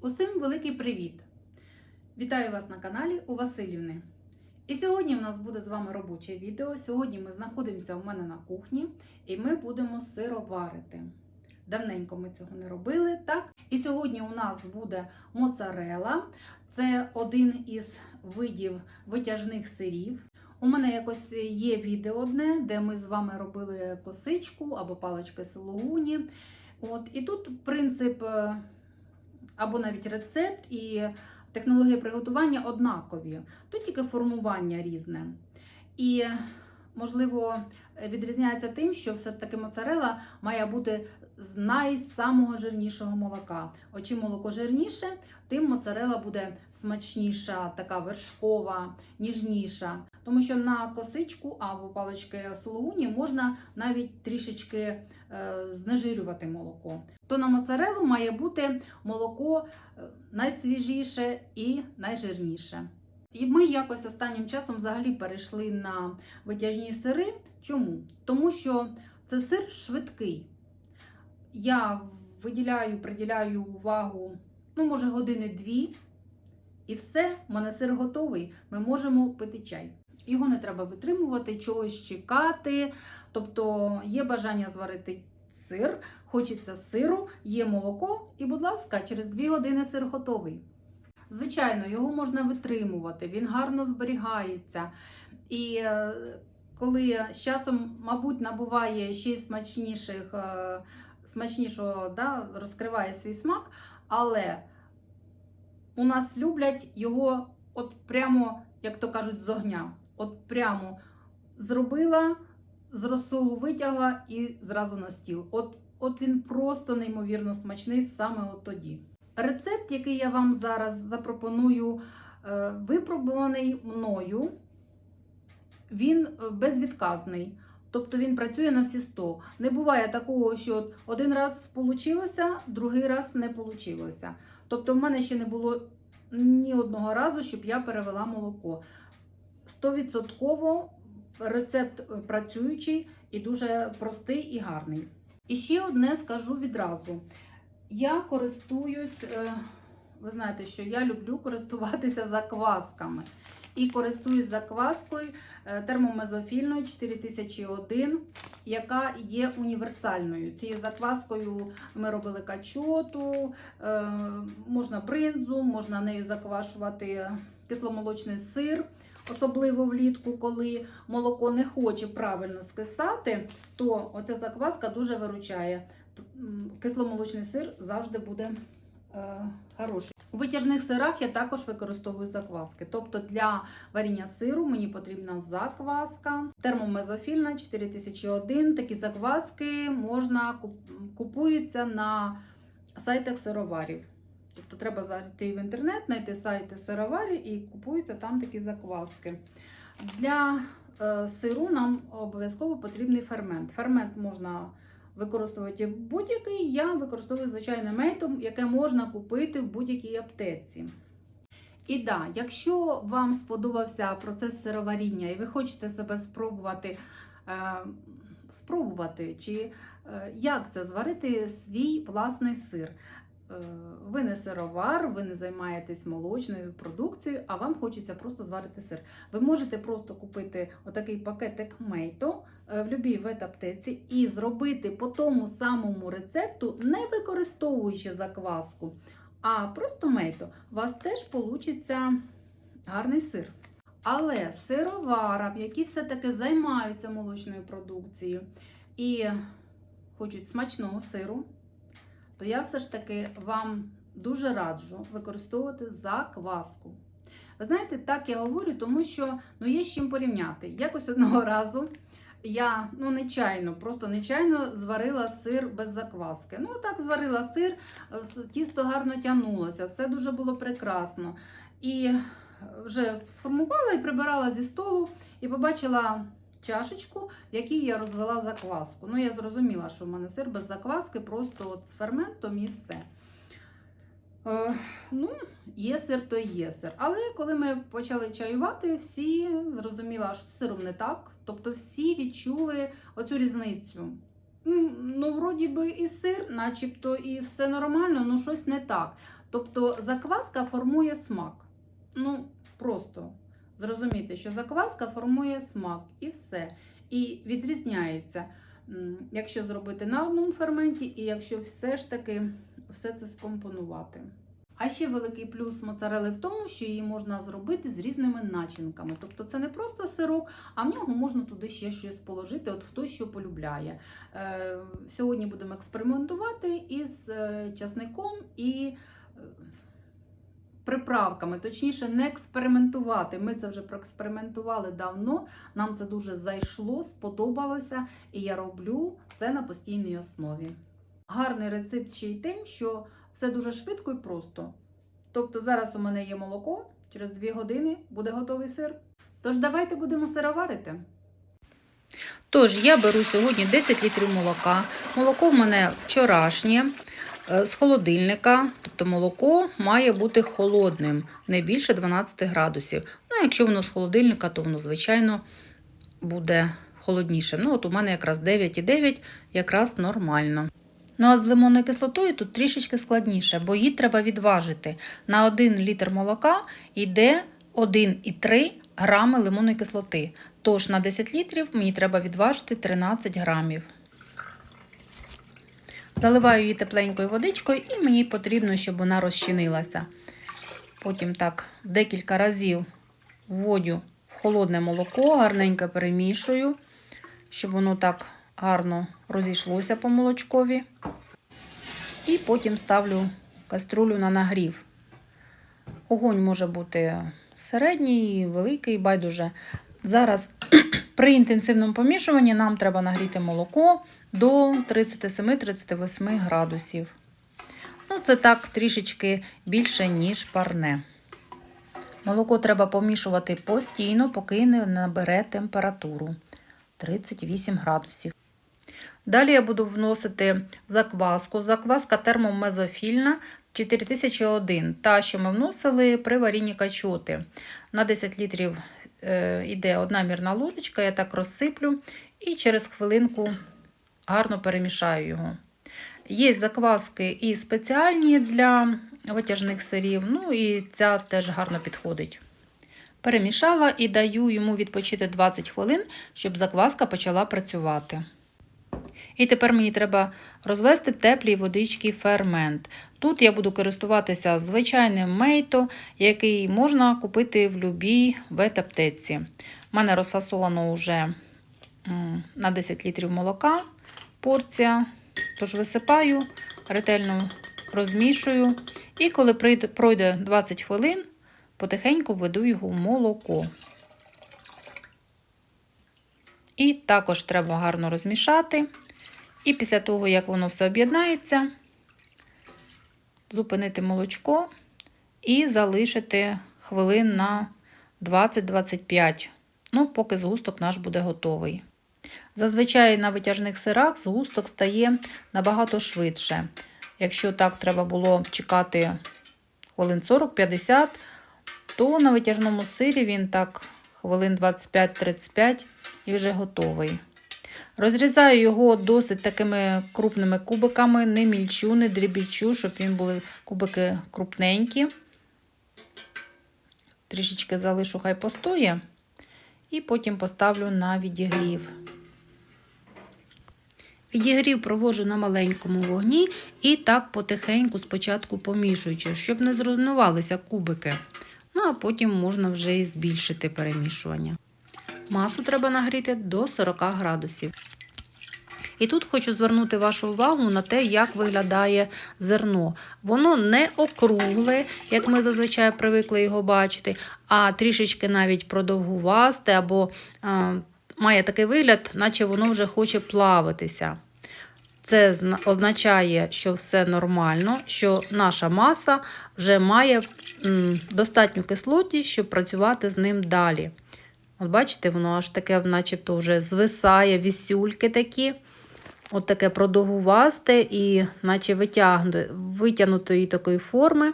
Усім великий привіт! Вітаю вас на каналі у Васильівни. І сьогодні в нас буде з вами робоче відео. Сьогодні ми знаходимося у мене на кухні і ми будемо сироварити. Давненько ми цього не робили, так? І сьогодні у нас буде моцарела. Це один із видів витяжних сирів. У мене якось є відео одне, де ми з вами робили косичку або палички силугуні. От, і тут принцип е, або навіть рецепт і технологія приготування однакові, тут тільки формування різне. І, можливо, відрізняється тим, що все ж таки моцарела має бути з найсамого жирнішого молока. От чим молоко жирніше, тим моцарела буде смачніша, така вершкова, ніжніша. Тому що на косичку або палички сулугуні можна навіть трішечки е, знежирювати молоко. То на моцарелу має бути молоко е, найсвіжіше і найжирніше. І ми якось останнім часом взагалі перейшли на витяжні сири. Чому? Тому що це сир швидкий. Я виділяю, приділяю увагу, ну, може, години-дві, і все, в мене сир готовий. Ми можемо пити чай. Його не треба витримувати, чогось чекати. Тобто є бажання зварити сир, хочеться сиру, є молоко, і, будь ласка, через 2 години сир готовий. Звичайно, його можна витримувати, він гарно зберігається. І е, коли з часом, мабуть, набуває ще й смачніших, е, смачнішого, да, розкриває свій смак, але у нас люблять його от прямо, як то кажуть, з огня. От прямо зробила, з розсолу витягла і зразу на стіл. От, от він просто неймовірно смачний саме от тоді. Рецепт, який я вам зараз запропоную, е, випробуваний мною, він е, безвідказний. Тобто він працює на всі 100. Не буває такого, що один раз вийшло, другий раз не вийшло. Тобто, в мене ще не було ні одного разу, щоб я перевела молоко. 100% рецепт е, працюючий і дуже простий і гарний. І ще одне скажу відразу. Я користуюсь, е, ви знаєте, що я люблю користуватися заквасками. І користуюсь закваскою е, термомезофільною 4001, яка є універсальною. Цією закваскою ми робили качоту, е, можна бринзу, можна нею заквашувати кисломолочний сир. Особливо влітку, коли молоко не хоче правильно скисати, то оця закваска дуже виручає. Кисломолочний сир завжди буде е, хороший. У витяжних сирах я також використовую закваски. Тобто для варіння сиру мені потрібна закваска. Термомезофільна 4001. Такі закваски можна купуються на сайтах сироварів. Тобто треба зайти в інтернет, знайти сайти сироварів і купуються там такі закваски. Для е, сиру нам обов'язково потрібний фермент. Фермент можна використовувати будь-який, я використовую звичайне мейто, яке можна купити в будь-якій аптеці. І да, якщо вам сподобався процес сироваріння і ви хочете себе спробувати, е, спробувати, чи е, як це зварити свій власний сир. Ви не сировар, ви не займаєтесь молочною продукцією, а вам хочеться просто зварити сир. Ви можете просто купити отакий пакетик мейто в будь-якій ветаптеці і зробити по тому самому рецепту, не використовуючи закваску, а просто мейто. У вас теж вийде гарний сир. Але сироварам, які все-таки займаються молочною продукцією і хочуть смачного сиру, то я все ж таки вам дуже раджу використовувати закваску. Ви знаєте, так я говорю, тому що ну, є з чим порівняти. Якось одного разу я ну, нечайно, просто нечайно зварила сир без закваски. Ну, так, зварила сир, тісто гарно тягнулося, все дуже було прекрасно. І вже сформувала і прибирала зі столу, і побачила чашечку, в якій я розвела закваску. Ну, я зрозуміла, що в мене сир без закваски, просто от з ферментом і все. Е, ну, Є сир, то є сир. Але коли ми почали чаювати, всі зрозуміли, що сиром не так. Тобто всі відчули оцю різницю. Ну, вроді би, і сир, начебто, і все нормально, ну щось не так. Тобто закваска формує смак. Ну, просто зрозуміти, що закваска формує смак і все. І відрізняється, якщо зробити на одному ферменті, і якщо все ж таки все це скомпонувати. А ще великий плюс моцарели в тому, що її можна зробити з різними начинками. Тобто це не просто сирок, а в нього можна туди ще щось положити, от хто що полюбляє. Е, сьогодні будемо експериментувати із е, часником і е, приправками. Точніше, не експериментувати. Ми це вже проекспериментували давно. Нам це дуже зайшло, сподобалося, і я роблю це на постійній основі. Гарний рецепт ще й тим, що все дуже швидко і просто. Тобто зараз у мене є молоко, через 2 години буде готовий сир. Тож давайте будемо сироварити. Тож я беру сьогодні 10 літрів молока. Молоко в мене вчорашнє з холодильника, тобто молоко має бути холодним, не більше 12 градусів. Ну, якщо воно з холодильника, то воно, звичайно, буде холоднішим. Ну, от у мене якраз 9,9, якраз нормально. Ну а з лимонною кислотою тут трішечки складніше, бо її треба відважити. На 1 літр молока йде 1,3 грами лимонної кислоти. Тож на 10 літрів мені треба відважити 13 грамів. Заливаю її тепленькою водичкою і мені потрібно, щоб вона розчинилася. Потім так декілька разів вводю в холодне молоко, гарненько перемішую, щоб воно так гарно розійшлося по молочкові. І потім ставлю каструлю на нагрів. Огонь може бути середній, великий, байдуже. Зараз при інтенсивному помішуванні нам треба нагріти молоко до 37-38 градусів. Ну, це так трішечки більше, ніж парне. Молоко треба помішувати постійно, поки не набере температуру 38 градусів. Далі я буду вносити закваску. Закваска термомезофільна 4001, та, що ми вносили при варінні качоти. На 10 літрів е, йде одна мірна ложечка, я так розсиплю і через хвилинку гарно перемішаю його. Є закваски і спеціальні для витяжних сирів, ну і ця теж гарно підходить. Перемішала і даю йому відпочити 20 хвилин, щоб закваска почала працювати. І тепер мені треба розвести в теплій водичці фермент. Тут я буду користуватися звичайним мейто, який можна купити в будь-якій ветаптеці. У мене розфасовано вже на 10 літрів молока порція. Тож висипаю, ретельно розмішую. І коли пройде 20 хвилин, потихеньку введу його в молоко. І також треба гарно розмішати. І після того, як воно все об'єднається, зупинити молочко і залишити хвилин на 20-25, ну, поки згусток наш буде готовий. Зазвичай на витяжних сирах згусток стає набагато швидше. Якщо так треба було чекати хвилин 40-50, то на витяжному сирі він так хвилин 25-35 і вже готовий. Розрізаю його досить такими крупними кубиками, не мільчу, не дрібічу, щоб він були кубики крупненькі. Трішечки залишу, хай постоє, і потім поставлю на відігрів. Відігрів провожу на маленькому вогні і так потихеньку спочатку помішуючи, щоб не зруйнувалися кубики. Ну, а потім можна вже і збільшити перемішування. Масу треба нагріти до 40 градусів. І тут хочу звернути вашу увагу на те, як виглядає зерно. Воно не округле, як ми зазвичай привикли його бачити, а трішечки навіть продовгувасте, або а, має такий вигляд, наче воно вже хоче плавитися. Це означає, що все нормально, що наша маса вже має достатню кислотність, щоб працювати з ним далі. От бачите, воно аж таке, начебто, вже звисає, вісюльки такі. От таке продовгувасте і наче витягнутої такої форми.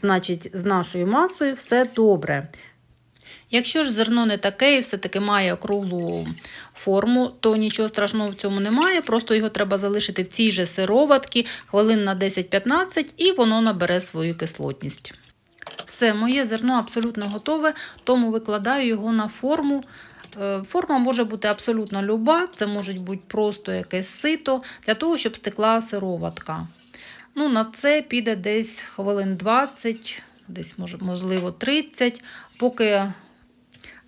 Значить, з нашою масою все добре. Якщо ж зерно не таке і все-таки має округлу форму, то нічого страшного в цьому немає. Просто його треба залишити в цій же сироватці хвилин на 10-15 і воно набере свою кислотність. Все, моє зерно абсолютно готове, тому викладаю його на форму. Е, Форма може бути абсолютно люба, це може бути просто якесь сито, для того, щоб стекла сироватка. Ну, на це піде десь хвилин 20, десь можливо 30, поки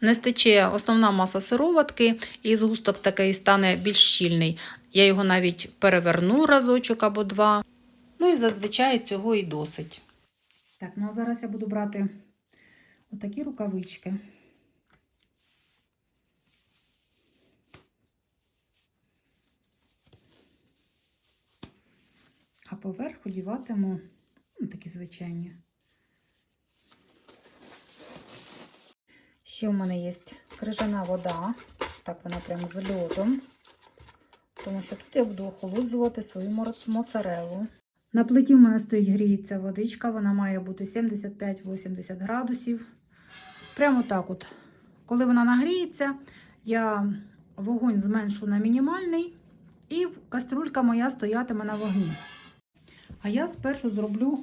не стече основна маса сироватки, і згусток такий стане більш щільний. Я його навіть переверну разочок або два. Ну і зазвичай цього і досить. Так, ну а зараз я буду брати отакі рукавички. А поверх одіватиму ну, такі звичайні. Ще в мене є крижана вода. Так, вона прям з льодом. Тому що тут я буду охолоджувати свою моц- моцарелу. На плиті в мене стоїть гріється водичка, вона має бути 75-80 градусів. Прямо так от. Коли вона нагріється, я вогонь зменшу на мінімальний, і каструлька моя стоятиме на вогні. А я спершу зроблю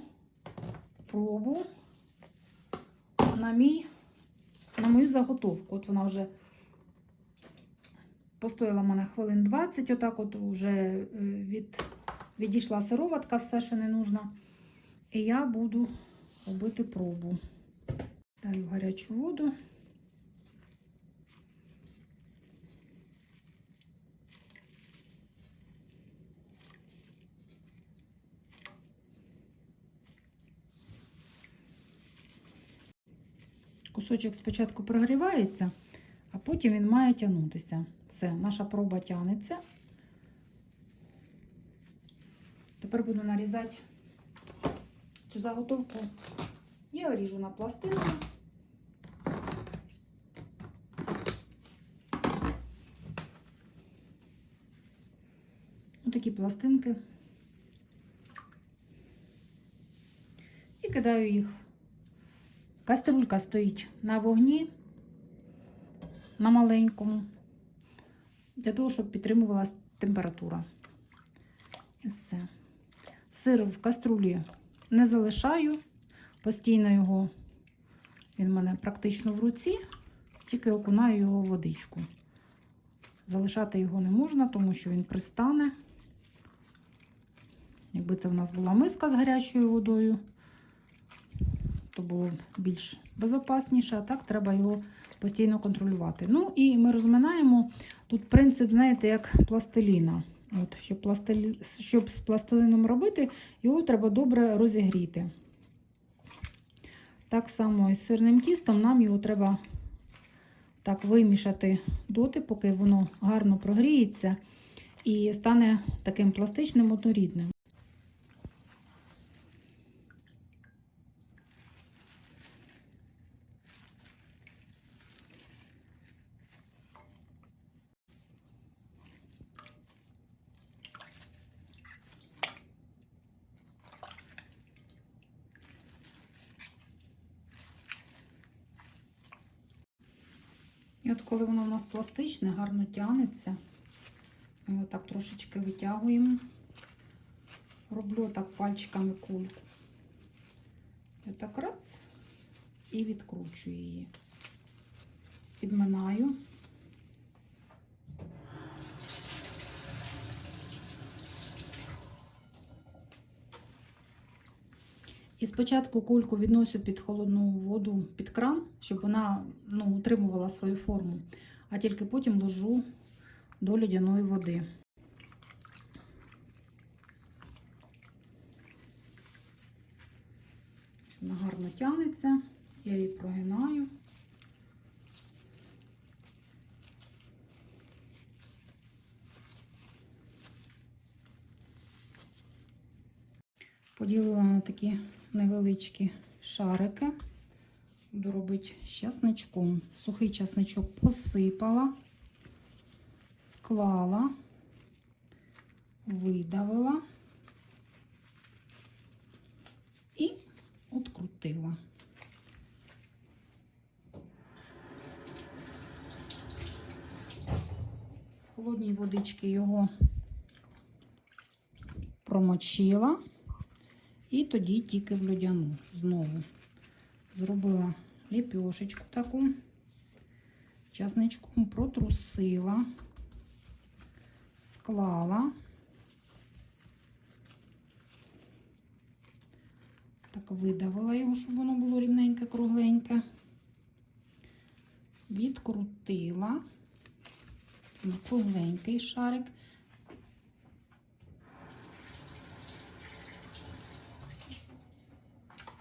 пробу на, мій, на мою заготовку. От вона вже постояла в мене хвилин 20, отак от вже е, від відійшла сироватка, все, що не нужно. І я буду робити пробу. Даю гарячу воду. Кусочок спочатку прогрівається, а потім він має тягнутися. Все, наша проба тягнеться. Тепер буду нарізати цю заготовку. Я ріжу на пластинки. Отакі пластинки. І кидаю їх. Каструлька стоїть на вогні, на маленькому, для того, щоб підтримувалася температура. І все. Сир в каструлі не залишаю. Постійно його, він в мене практично в руці, тільки окунаю його в водичку. Залишати його не можна, тому що він пристане. Якби це в нас була миска з гарячою водою, то було б більш безопасніше, а так треба його постійно контролювати. Ну і ми розминаємо. Тут принцип, знаєте, як пластиліна. От, щоб, пластилі... щоб з пластилином робити, його треба добре розігріти. Так само і з сирним тістом нам його треба так вимішати доти, поки воно гарно прогріється і стане таким пластичним однорідним. І от коли воно у нас пластичне, гарно тягнеться, ми його так трошечки витягуємо. Роблю так пальчиками кульку. І так раз і відкручую її. Підминаю. І спочатку кульку відносю під холодну воду, під кран, щоб вона ну, утримувала свою форму, а тільки потім ложу до льодяної води. Вона гарно тягнеться, я її прогинаю. Поділила на такі невеличкі шарики. Буду робити з часничком. Сухий часничок посипала, склала, видавила і открутила. В холодній водички його промочила і тоді тільки в льодяну знову зробила ліпьошечку таку, часничком протрусила, склала. Так видавила його, щоб воно було рівненьке, кругленьке. Відкрутила кругленький шарик.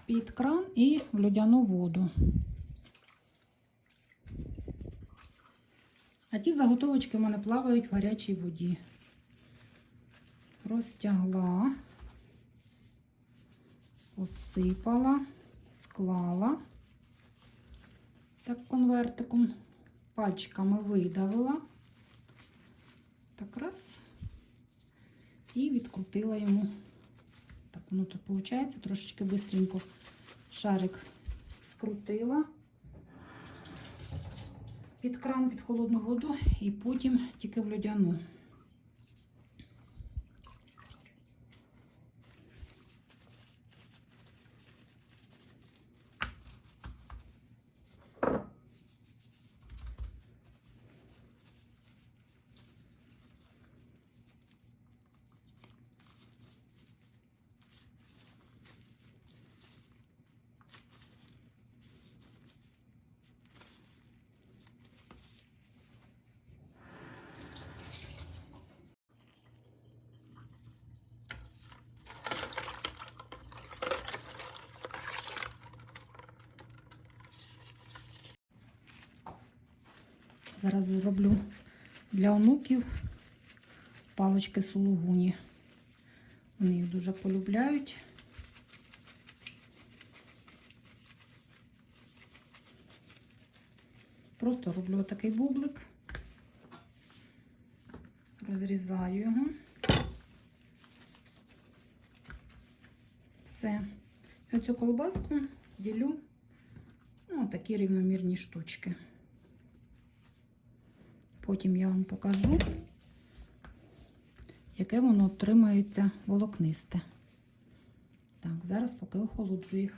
Під кран і в льодяну воду. А ті заготовочки в мене плавають в гарячій воді. Розтягла, посипала, склала так конвертиком, пальчиками видавила. Так раз. І відкрутила йому. Так воно тут виходить, трошечки бистренько шарик скрутила під кран, під холодну воду і потім тільки в льодяну. Зараз зроблю для онуків палочки сулугуні. Вони їх дуже полюбляють. Просто роблю отакий бублик, розрізаю його. Все. Оцю колбаску ділю на такі рівномірні штучки. Потім я вам покажу, яке воно отримається волокнисте. Так, зараз поки охолоджу їх.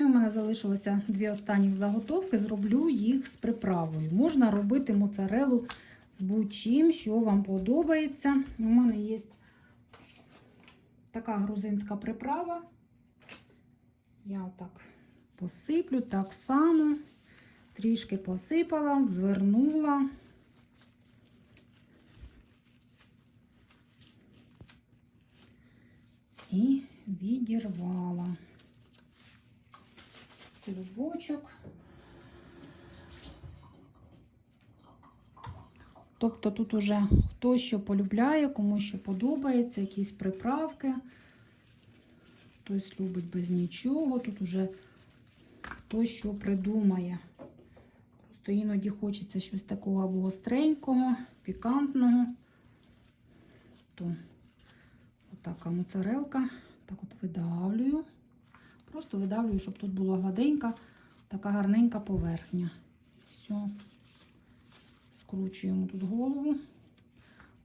У мене залишилося дві останні заготовки, зроблю їх з приправою. Можна робити моцарелу з будь-чим, що вам подобається. У мене є така грузинська приправа. Я отак посиплю так само. Трішки посипала, звернула. І відірвала клубочок. Тобто тут уже хто що полюбляє, кому що подобається, якісь приправки. Хтось любить без нічого. Тут уже хто що придумає. Просто іноді хочеться щось такого гостренького, пікантного. То отака моцарелка. Так от видавлюю. Просто видавлюю, щоб тут була гладенька, така гарненька поверхня. Все. Скручуємо тут голову.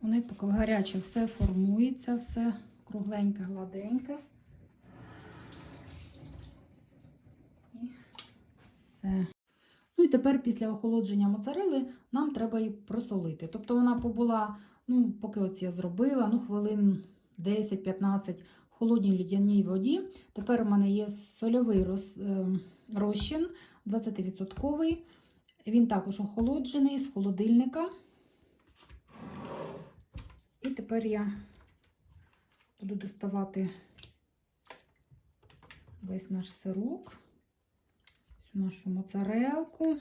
Вони поки гаряче все формується, все кругленьке, гладеньке. І все. Ну і тепер після охолодження моцарели нам треба її просолити. Тобто вона побула, ну, поки оці я зробила, ну, хвилин 10-15 в холодній лідяній воді. Тепер у мене є сольовий е, розчин 20%. Він також охолоджений з холодильника. І тепер я буду доставати весь наш сирок, нашу моцарелку.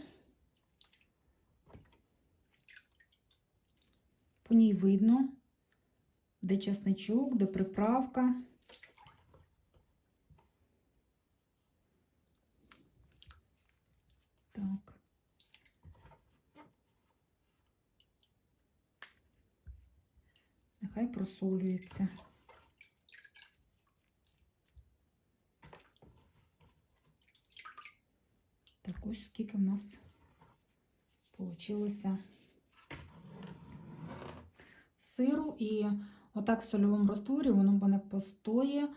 По ній видно, де часничок, де приправка. Так. Нехай просолюється. Так ось скільки в нас вийшло сиру і отак в сольовому ростворі воно мене постоє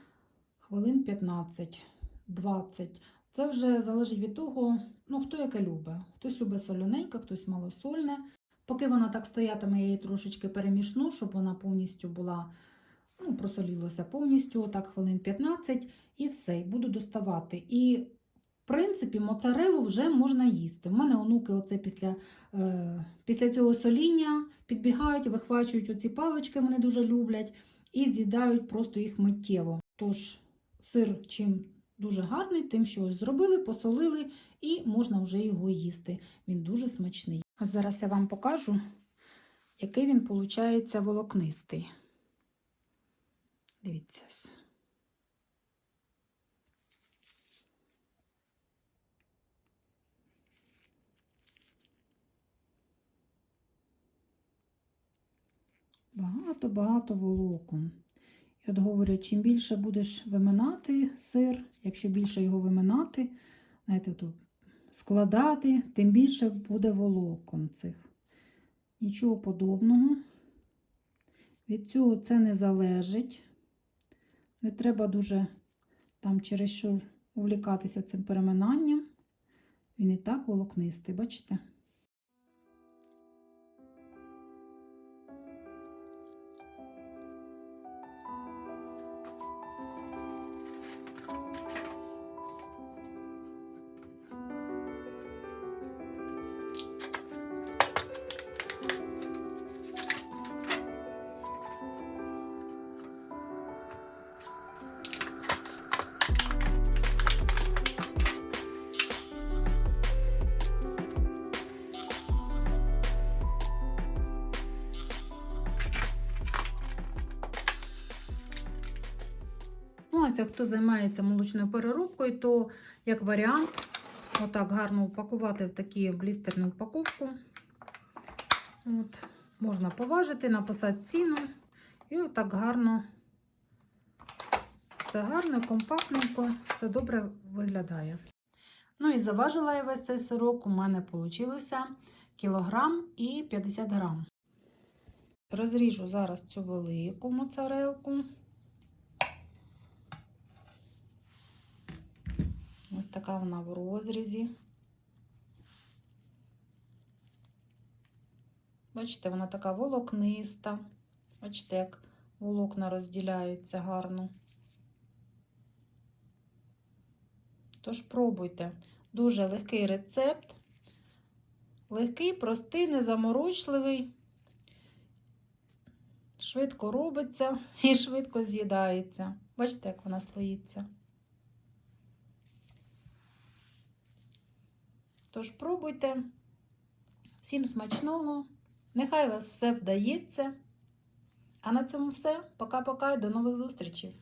хвилин 15-20. Це вже залежить від того, ну, хто яке любить. Хтось любить солоненьке, хтось малосольне. Поки вона так стоятиме, я її трошечки перемішну, щоб вона повністю була, ну, просолілася повністю, так хвилин 15 і все, і буду доставати. І, в принципі, моцарелу вже можна їсти. У мене онуки оце після, е, після цього соління підбігають, вихвачують оці палички, вони дуже люблять, і з'їдають просто їх миттєво. Тож сир чим дуже гарний, тим, що ось зробили, посолили, і можна вже його їсти. Він дуже смачний. Ось зараз я вам покажу, який він виходить волокнистий. Дивіться. Багато-багато волокон. І от говорять, чим більше будеш виминати сир, якщо більше його виминати, знаєте, тут складати, тим більше буде волокон цих. Нічого подобного. Від цього це не залежить. Не треба дуже там через що увлікатися цим переминанням. Він і так волокнистий, бачите? Ну, а хто займається молочною переробкою, то як варіант, отак гарно упакувати в такі блістерну упаковку. От, можна поважити, написати ціну. І отак гарно, все гарно, компактненько, все добре виглядає. Ну і заважила я весь цей сирок. У мене вийшло кілограм і 50 грам. Розріжу зараз цю велику моцарелку. Ось така вона в розрізі. Бачите, вона така волокниста. Бачите, як волокна розділяються гарно. Тож пробуйте. Дуже легкий рецепт. Легкий, простий, незаморочливий. Швидко робиться і швидко з'їдається. Бачите, як вона слоїться. Тож пробуйте. Всім смачного. Нехай вас все вдається. А на цьому все. Пока-пока і до нових зустрічей!